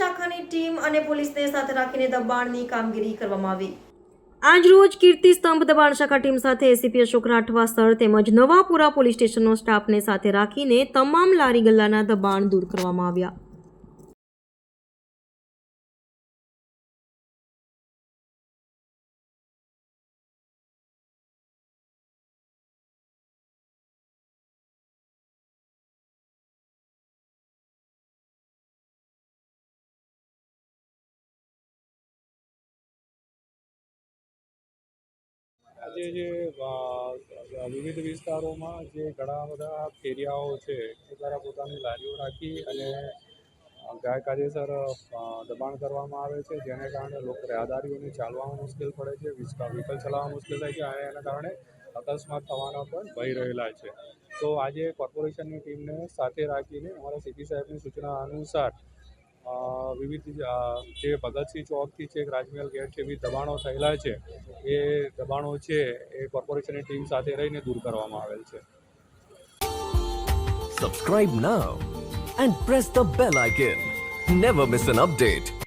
Team અને પોલીસને સાથે રાખીને દબાણની કામગીરી કરવામાં આવી. આજરોજ કીર્તિ સ્તંભ દબાણ શાખા ટીમ સાથે એસીપી અશોક રાઠવા સ્થળ તેમજ નવાપુરા પોલીસ સ્ટેશનનો સ્ટાફને સાથે રાખીને તમામ લારી ગલ્લાના દબાણ દૂર કરવામાં આવ્યા. આજે જે વિવિધ વિસ્તારોમાં જે ઘણા બધા ફેરિયાઓ છે, એ દ્વારા પોતાની લારીઓ રાખી અને ગાય ગેરકાયદેસર દબાણ કરવામાં આવે છે. જેને કારણે લોકો રાહદારીઓને ચાલવામાં મુશ્કેલ પડે છે વ્હીકલ ચલાવવામાં મુશ્કેલ થાય છે અને એના કારણે અકસ્માત થવાના પણ ભય રહેલા છે. તો આજે કોર્પોરેશનની ટીમને સાથે રાખીને અમારા સીપી સાહેબની સૂચના અનુસાર વિવિધ જે ભગતસિંહ ચોકથી છેક રાજમહેલ ગેટ છે, વિવિધ દબાણો થયેલા છે, એ દબાણો છે, એ કોર્પોરેશનની ટીમ સાથે રહીને દૂર કરવામાં આવેલ છે subscribe now and press the bell icon never miss an update.